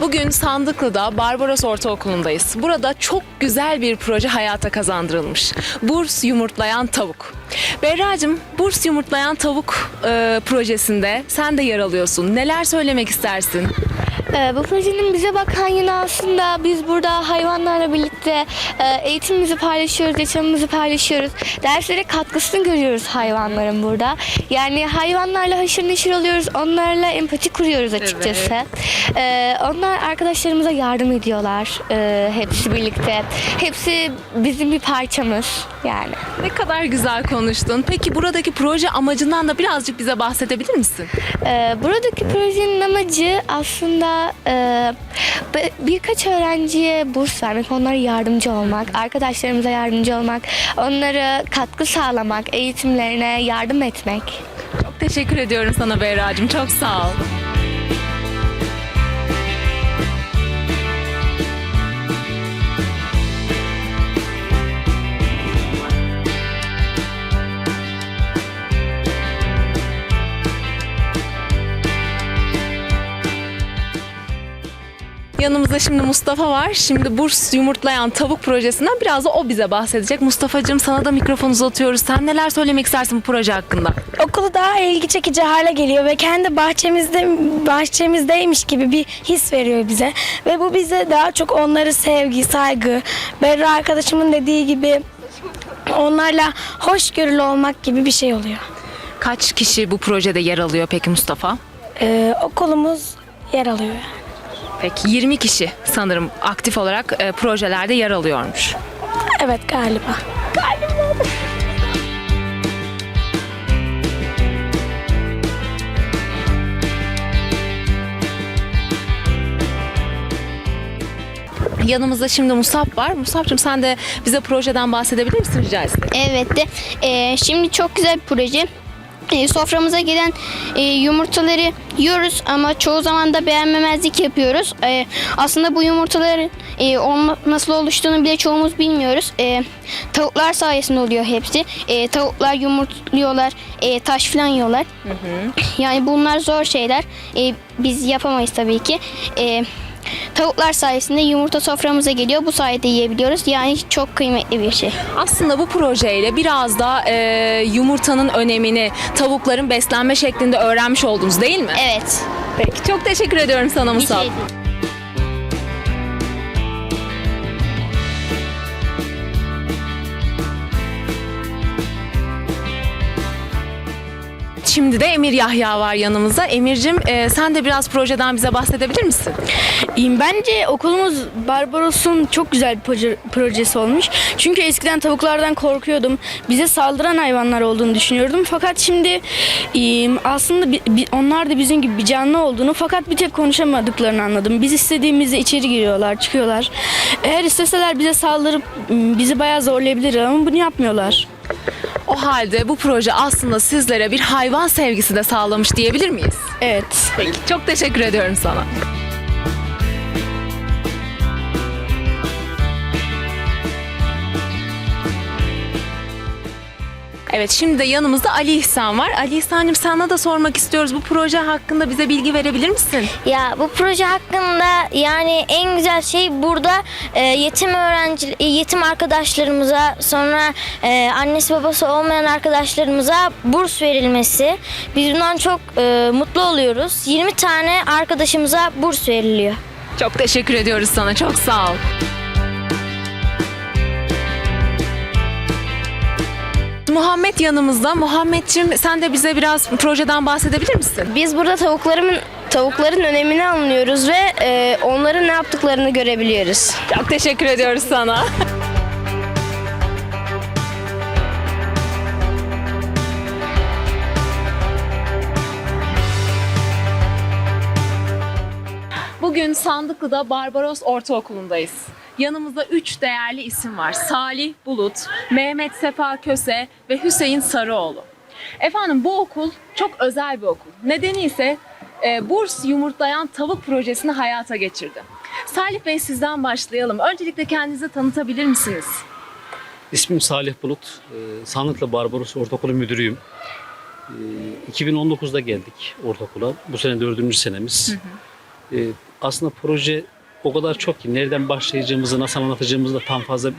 Bugün Sandıklı'da Barbaros Ortaokulu'ndayız. Burada çok güzel bir proje hayata kazandırılmış. Burs Yumurtlayan Tavuk. Berra'cığım, Burs Yumurtlayan Tavuk e, projesinde sen de yer alıyorsun. Neler söylemek istersin? Ee, bu projenin bize bakan yanı aslında biz burada hayvanlarla birlikte e, eğitimimizi paylaşıyoruz, yaşamımızı paylaşıyoruz. Derslere katkısını görüyoruz hayvanların burada. Yani hayvanlarla haşır neşir oluyoruz, onlarla empati kuruyoruz açıkçası. Ee, onlar arkadaşlarımıza yardım ediyorlar e, hepsi birlikte. Hepsi bizim bir parçamız yani. Ne kadar güzel konuştun. Peki buradaki proje amacından da birazcık bize bahsedebilir misin? Ee, buradaki projenin amacı aslında e, birkaç öğrenciye burs vermek, onlara yardımcı olmak, arkadaşlarımıza yardımcı olmak, onlara katkı sağlamak, eğitimlerine yardım etmek. Çok teşekkür ediyorum sana Berra'cığım. Çok sağ ol. Yanımızda şimdi Mustafa var. Şimdi Burs Yumurtlayan Tavuk projesinden biraz da o bize bahsedecek. Mustafa'cığım sana da mikrofon uzatıyoruz. Sen neler söylemek istersin bu proje hakkında? okulu daha ilgi çekici hale geliyor ve kendi bahçemizde bahçemizdeymiş gibi bir his veriyor bize ve bu bize daha çok onları sevgi, saygı, Berra arkadaşımın dediği gibi onlarla hoşgörülü olmak gibi bir şey oluyor. Kaç kişi bu projede yer alıyor peki Mustafa? Ee, okulumuz yer alıyor. Peki 20 kişi sanırım aktif olarak e, projelerde yer alıyormuş. Evet galiba. Yanımızda şimdi Musab var. Musab'cığım sen de bize projeden bahsedebilir misin rica etsem? Evet de e, şimdi çok güzel bir proje. E, soframıza gelen e, yumurtaları yiyoruz ama çoğu zaman da beğenmemezlik yapıyoruz. E, aslında bu yumurtaların e, olma- nasıl oluştuğunu bile çoğumuz bilmiyoruz. E, tavuklar sayesinde oluyor hepsi. E, tavuklar yumurtluyorlar, e, taş falan yiyorlar. Yani bunlar zor şeyler. E, biz yapamayız tabii ki. E, tavuklar sayesinde yumurta soframıza geliyor. Bu sayede yiyebiliyoruz. Yani çok kıymetli bir şey. Aslında bu projeyle biraz da e, yumurtanın önemini, tavukların beslenme şeklinde öğrenmiş oldunuz değil mi? Evet. Peki çok teşekkür ediyorum sana Bir Musab. şey değil. Şimdi de Emir Yahya var yanımızda. Emir'cim e, sen de biraz projeden bize bahsedebilir misin? Bence okulumuz Barbaros'un çok güzel bir proje- projesi olmuş. Çünkü eskiden tavuklardan korkuyordum. Bize saldıran hayvanlar olduğunu düşünüyordum. Fakat şimdi aslında onlar da bizim gibi bir canlı olduğunu fakat bir tek konuşamadıklarını anladım. Biz istediğimizde içeri giriyorlar, çıkıyorlar. Eğer isteseler bize saldırıp bizi bayağı zorlayabilirler ama bunu yapmıyorlar. O halde bu proje aslında sizlere bir hayvan sevgisi de sağlamış diyebilir miyiz? Evet. Peki çok teşekkür ediyorum sana. Evet şimdi de yanımızda Ali İhsan var. Ali İhsan'cığım sana da sormak istiyoruz. Bu proje hakkında bize bilgi verebilir misin? Ya bu proje hakkında yani en güzel şey burada e, yetim öğrenci, e, yetim arkadaşlarımıza sonra e, annesi babası olmayan arkadaşlarımıza burs verilmesi. Biz bundan çok e, mutlu oluyoruz. 20 tane arkadaşımıza burs veriliyor. Çok teşekkür ediyoruz sana. Çok sağ ol. Muhammed yanımızda. Muhammedciğim sen de bize biraz projeden bahsedebilir misin? Biz burada tavukların tavukların önemini anlıyoruz ve e, onların ne yaptıklarını görebiliyoruz. Çok teşekkür ediyoruz sana. Bugün Sandıklı'da Barbaros Ortaokulu'ndayız. Yanımızda üç değerli isim var. Salih Bulut, Mehmet Sefa Köse ve Hüseyin Sarıoğlu. Efendim bu okul çok özel bir okul. Nedeni ise e, Burs Yumurtlayan Tavuk projesini hayata geçirdi. Salih Bey sizden başlayalım. Öncelikle kendinizi tanıtabilir misiniz? İsmim Salih Bulut. Ee, Sanlıklı Barbaros Ortaokulu Müdürüyüm. Ee, 2019'da geldik ortaokula. Bu sene dördüncü senemiz. E, aslında proje o kadar çok ki nereden başlayacağımızı, nasıl anlatacağımızı da tam fazla e,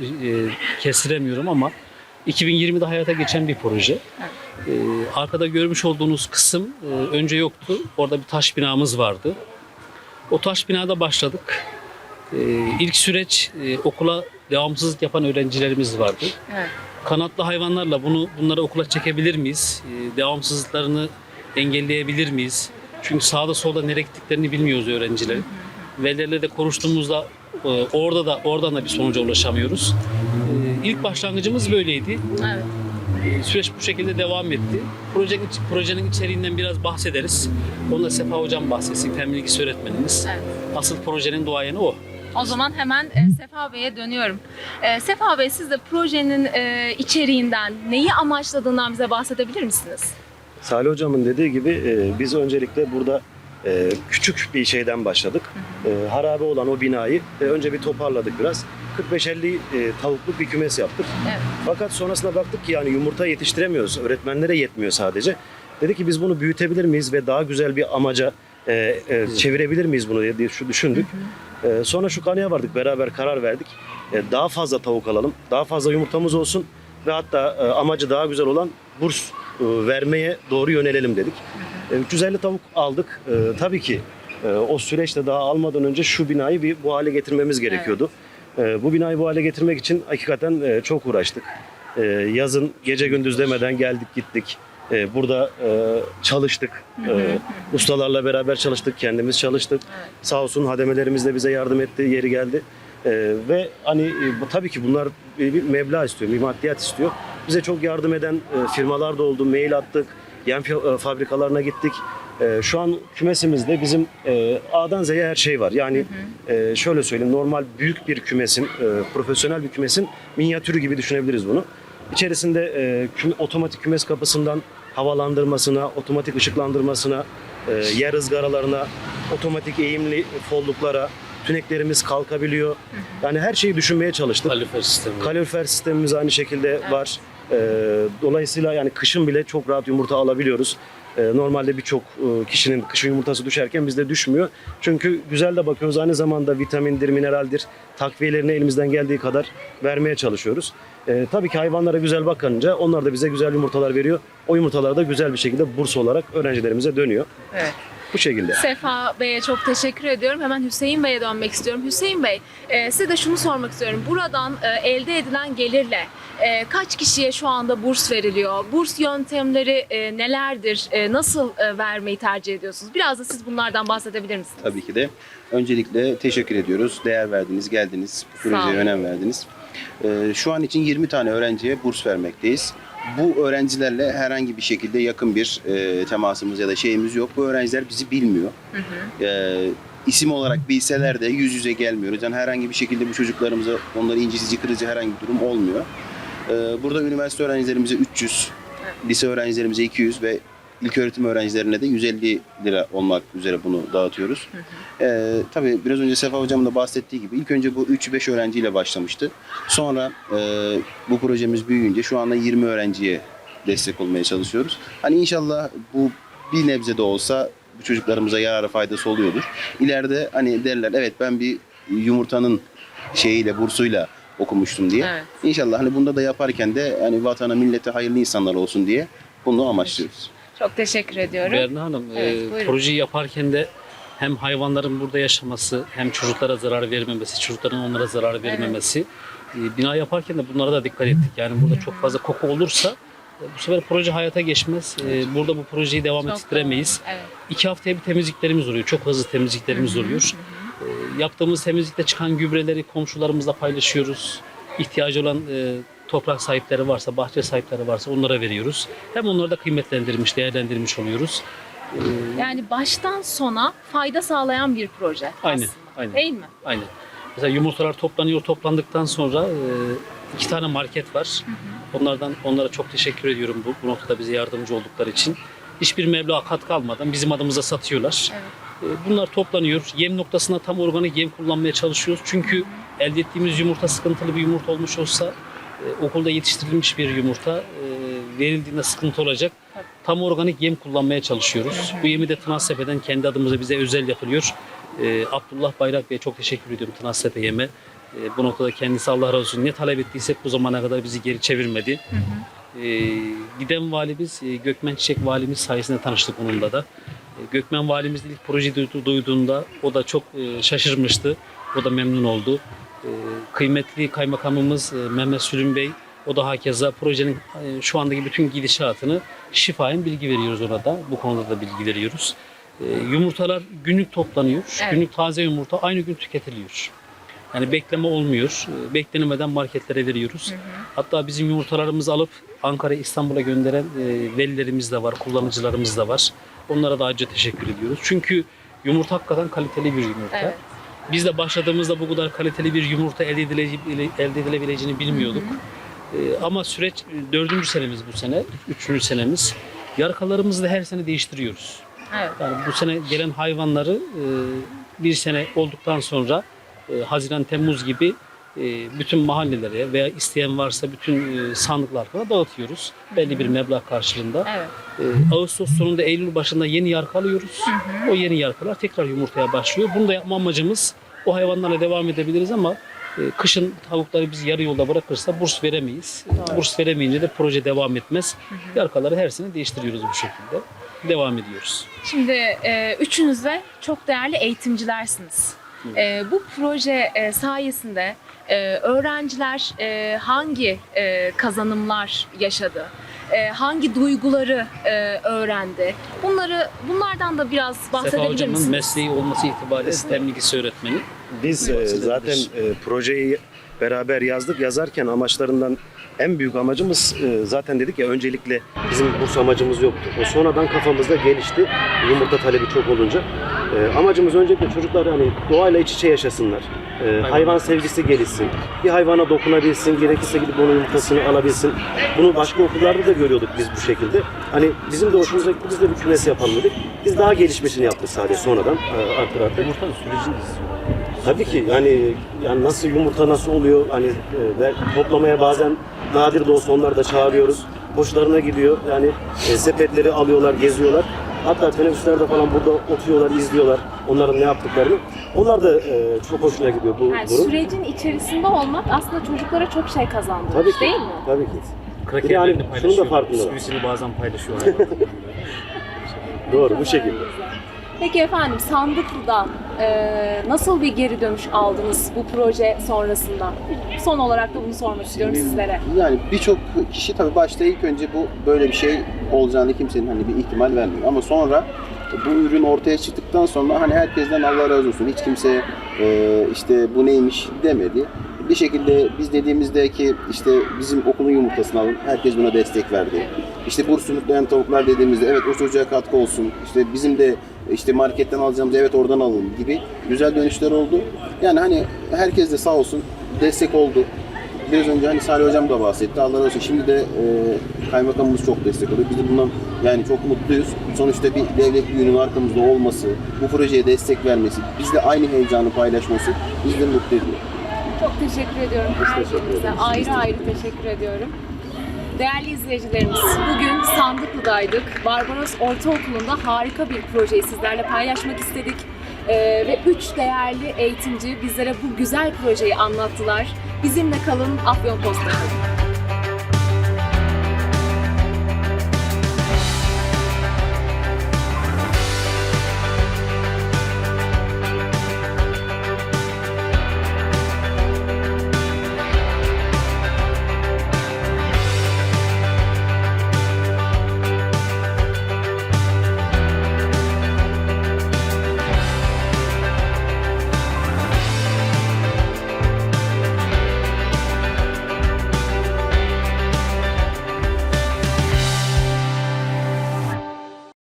kestiremiyorum ama 2020'de hayata geçen bir proje. E, arkada görmüş olduğunuz kısım e, önce yoktu. Orada bir taş binamız vardı. O taş binada başladık. E, ilk süreç e, okula devamsızlık yapan öğrencilerimiz vardı. Evet. Kanatlı hayvanlarla bunu bunları okula çekebilir miyiz? E, devamsızlıklarını engelleyebilir miyiz? Çünkü sağda solda nereye gittiklerini bilmiyoruz öğrencilerin. Velilerle de konuştuğumuzda e, orada da oradan da bir sonuca ulaşamıyoruz. E, ilk başlangıcımız böyleydi. Evet. E, Süreç bu şekilde devam etti. Projenin, projenin içeriğinden biraz bahsederiz. Onu da Sefa Hocam bahsetsin, fen bilgisi öğretmenimiz. Evet. Asıl projenin duayeni o. O zaman hemen e, Sefa Bey'e dönüyorum. E, Sefa Bey siz de projenin e, içeriğinden, neyi amaçladığından bize bahsedebilir misiniz? Salih Hocam'ın dediği gibi e, biz öncelikle burada e, küçük bir şeyden başladık. E, harabe olan o binayı e, önce bir toparladık biraz. 45-50 e, tavukluk bir kümes yaptık. Evet. Fakat sonrasında baktık ki yani yumurta yetiştiremiyoruz. Öğretmenlere yetmiyor sadece. Dedik ki biz bunu büyütebilir miyiz ve daha güzel bir amaca e, e, çevirebilir miyiz bunu diye şu düşündük. E, sonra şu kanıya vardık beraber karar verdik. E, daha fazla tavuk alalım, daha fazla yumurtamız olsun ve hatta e, amacı daha güzel olan burs e, vermeye doğru yönelelim dedik. E, 350 tavuk aldık. E, tabii ki e, o süreçte daha almadan önce şu binayı bir bu hale getirmemiz gerekiyordu. E, bu binayı bu hale getirmek için hakikaten e, çok uğraştık. E, yazın gece gündüz demeden geldik gittik. E, burada e, çalıştık. E, ustalarla beraber çalıştık, kendimiz çalıştık. Sağ olsun hademelerimiz de bize yardım etti, yeri geldi. E, ve hani e, tabii ki bunlar bir, bir meblağ istiyor, bir maddiyat istiyor. Bize çok yardım eden e, firmalar da oldu, mail attık, yem e, fabrikalarına gittik. E, şu an kümesimizde bizim e, A'dan Z'ye her şey var. Yani e, şöyle söyleyeyim, normal büyük bir kümesin, e, profesyonel bir kümesin minyatürü gibi düşünebiliriz bunu. İçerisinde e, küme- otomatik kümes kapısından havalandırmasına, otomatik ışıklandırmasına, e, yer ızgaralarına, otomatik eğimli folluklara, tüneklerimiz kalkabiliyor. Yani her şeyi düşünmeye çalıştık. Kalorifer sistemi. Kalorifer sistemimiz aynı şekilde var. E, dolayısıyla yani kışın bile çok rahat yumurta alabiliyoruz. E, normalde birçok e, kişinin kışın yumurtası düşerken bizde düşmüyor. Çünkü güzel de bakıyoruz aynı zamanda vitamindir, mineraldir, takviyelerini elimizden geldiği kadar vermeye çalışıyoruz. E, tabii ki hayvanlara güzel bakınca onlar da bize güzel yumurtalar veriyor. O yumurtalar da güzel bir şekilde burs olarak öğrencilerimize dönüyor. Evet. Bu şekilde. Sefa Bey'e çok teşekkür ediyorum. Hemen Hüseyin Bey'e dönmek istiyorum. Hüseyin Bey, e, size de şunu sormak istiyorum. Buradan e, elde edilen gelirle e, kaç kişiye şu anda burs veriliyor? Burs yöntemleri e, nelerdir? E, nasıl e, vermeyi tercih ediyorsunuz? Biraz da siz bunlardan bahsedebilir misiniz? Tabii ki de. Öncelikle teşekkür ediyoruz. Değer verdiniz, geldiniz. Olun. Projeye önem verdiniz. Ee, şu an için 20 tane öğrenciye burs vermekteyiz. Bu öğrencilerle herhangi bir şekilde yakın bir e, temasımız ya da şeyimiz yok. Bu öğrenciler bizi bilmiyor. Ee, isim olarak bilseler de yüz yüze gelmiyoruz. Yani herhangi bir şekilde bu çocuklarımıza onları incitici, kırıcı herhangi bir durum olmuyor. Ee, burada üniversite öğrencilerimize 300, lise öğrencilerimize 200 ve ilköğretim öğrencilerine de 150 lira olmak üzere bunu dağıtıyoruz. Ee, tabii biraz önce Sefa Hocam'ın da bahsettiği gibi ilk önce bu 3-5 öğrenciyle başlamıştı. Sonra e, bu projemiz büyüyünce şu anda 20 öğrenciye destek olmaya çalışıyoruz. Hani inşallah bu bir nebze de olsa bu çocuklarımıza yararı faydası oluyordur. İleride hani derler evet ben bir yumurtanın şeyiyle bursuyla okumuştum diye. Evet. İnşallah hani bunda da yaparken de hani vatana millete hayırlı insanlar olsun diye bunu amaçlıyoruz. Çok teşekkür ediyorum. Berna Hanım, Evet, e, projeyi yaparken de hem hayvanların burada yaşaması, hem çocuklara zarar vermemesi, çocukların onlara zarar vermemesi. e, bina yaparken de bunlara da dikkat ettik. Yani burada çok fazla koku olursa e, bu sefer proje hayata geçmez. E, burada bu projeyi devam Çok ettiremeyiz. doğru. Evet. İki haftaya bir temizliklerimiz oluyor. Çok hızlı temizliklerimiz oluyor. E, yaptığımız temizlikte çıkan gübreleri komşularımızla paylaşıyoruz. İhtiyacı olan toprak sahipleri varsa, bahçe sahipleri varsa onlara veriyoruz. Hem onları da kıymetlendirmiş, değerlendirmiş oluyoruz. Yani baştan sona fayda sağlayan bir proje Aynen, aslında. aynen. Değil mi? Aynen. Mesela yumurtalar toplanıyor. Toplandıktan sonra e, iki tane market var. Onlardan onlara çok teşekkür ediyorum bu, bu noktada bize yardımcı oldukları için. Hiçbir meblağ katkı almadan bizim adımıza satıyorlar. Evet. E, Bunlar toplanıyor. Yem noktasında tam organik yem kullanmaya çalışıyoruz. Çünkü elde ettiğimiz yumurta sıkıntılı bir yumurta olmuş olsa e, okulda yetiştirilmiş bir yumurta e, verildiğinde sıkıntı olacak. Tam organik yem kullanmaya çalışıyoruz. Bu yemi de Tınaztepe'den kendi adımıza bize özel yapılıyor. Ee, Abdullah Bayrak Bey'e çok teşekkür ediyorum Tınas Sepeyem'e. Ee, bu noktada kendisi Allah razı olsun. Ne talep ettiysek bu zamana kadar bizi geri çevirmedi. Ee, giden valimiz e, Gökmen Çiçek valimiz sayesinde tanıştık onunla da. E, Gökmen valimiz ilk projeyi duydu- duyduğunda o da çok e, şaşırmıştı. O da memnun oldu. E, kıymetli kaymakamımız e, Mehmet Sülün Bey o da hakeza projenin e, şu andaki bütün gidişatını şifayen bilgi veriyoruz ona da. Bu konuda da bilgi veriyoruz. E, yumurtalar günlük toplanıyor. Evet. Günlük taze yumurta aynı gün tüketiliyor. Yani bekleme olmuyor. E, Beklenemeden marketlere veriyoruz. Hatta bizim yumurtalarımızı alıp Ankara, İstanbul'a gönderen e, velilerimiz de var, kullanıcılarımız da var. Onlara da ayrıca teşekkür ediyoruz. Çünkü yumurta hakikaten kaliteli bir yumurta. Evet. Biz de başladığımızda bu kadar kaliteli bir yumurta elde, edile- elde edilebileceğini bilmiyorduk. E, ama süreç e, dördüncü senemiz bu sene, üçüncü senemiz. Yarkalarımızı da her sene değiştiriyoruz. Evet. Yani bu sene gelen hayvanları e, bir sene olduktan sonra e, Haziran Temmuz gibi bütün mahallelere veya isteyen varsa bütün e, sandıklar falan dağıtıyoruz. Belli bir meblağ karşılığında. Evet. E, Ağustos sonunda Eylül başında yeni yarka alıyoruz. O yeni yarkalar tekrar yumurtaya başlıyor. Bunu da yapma amacımız o hayvanlarla devam edebiliriz ama e, kışın tavukları biz yarı yolda bırakırsa burs veremeyiz. Burs veremeyince de proje devam etmez. Yarkaları her sene değiştiriyoruz bu şekilde. Devam ediyoruz. Şimdi e, üçünüz de çok değerli eğitimcilersiniz. E, bu proje e, sayesinde e, öğrenciler e, hangi e, kazanımlar yaşadı? E, hangi duyguları e, öğrendi? Bunları bunlardan da biraz Sefa bahsedebilir Hocam'ın misiniz? mesleği olması itibariyle sistem bilgisi öğretmeni. Biz e, zaten e, projeyi beraber yazdık. Yazarken amaçlarından en büyük amacımız e, zaten dedik ya öncelikle bizim burs amacımız yoktu. O sonradan kafamızda gelişti. Yumurta talebi çok olunca. E, amacımız öncelikle çocuklar hani doğayla iç içe yaşasınlar. E, hayvan sevgisi gelişsin. Bir hayvana dokunabilsin, gerekirse gidip onun yumurtasını alabilsin. Bunu başka okullarda da görüyorduk biz bu şekilde. Hani bizim de hoşumuza gitti, biz de bir kümes yapalım dedik. Biz daha gelişmesini yaptık sadece sonradan e, artır artır. Yumurtanın sürecini Tabii ki yani yani nasıl yumurta nasıl oluyor hani e, toplamaya bazen nadir de olsa onları da çağırıyoruz. Hoşlarına gidiyor yani e, sepetleri alıyorlar geziyorlar. Hatta teneffüslerde falan burada oturuyorlar izliyorlar onların ne yaptıklarını. Onlar da e, çok hoşuna gidiyor bu Yani durum. sürecin içerisinde olmak aslında çocuklara çok şey kazandırmış Tabii ki. değil mi? Tabii ki. krakerlerini Yani şunun da paylaşıyor. farkında var. Bisküvisini bazen paylaşıyor hayvanlar. Doğru bu şekilde. Peki efendim Sandıklı'da e, nasıl bir geri dönüş aldınız bu proje sonrasında? Son olarak da bunu sormak istiyorum sizlere. Yani birçok kişi tabii başta ilk önce bu böyle bir şey olacağını kimsenin hani bir ihtimal vermiyor. Ama sonra bu ürün ortaya çıktıktan sonra hani herkesten Allah razı olsun. Hiç kimse e, işte bu neymiş demedi. Bir şekilde biz dediğimizde ki işte bizim okulun yumurtasını alın. Herkes buna destek verdi. İşte burs yumurtlayan tavuklar dediğimizde evet o çocuğa katkı olsun. İşte bizim de işte marketten alacağımız evet oradan alalım gibi güzel dönüşler oldu. Yani hani herkes de sağ olsun destek oldu. Biraz önce hani Salih Hocam da bahsetti. Allah razı olsun. Şimdi de e, kaymakamımız çok destek oluyor. Biz de bundan yani çok mutluyuz. Sonuçta bir devlet büyüğünün arkamızda olması, bu projeye destek vermesi, bizle aynı heyecanı paylaşması bizi de mutlu ediyor. Çok teşekkür ediyorum her birinize. Ayrı ayrı teşekkür ediyorum. Değerli izleyicilerimiz, bugün Sandıklı'daydık. Barbaros Ortaokulu'nda harika bir projeyi sizlerle paylaşmak istedik. Ee, ve üç değerli eğitimci bizlere bu güzel projeyi anlattılar. Bizimle kalın, Afyon Post'a kalın.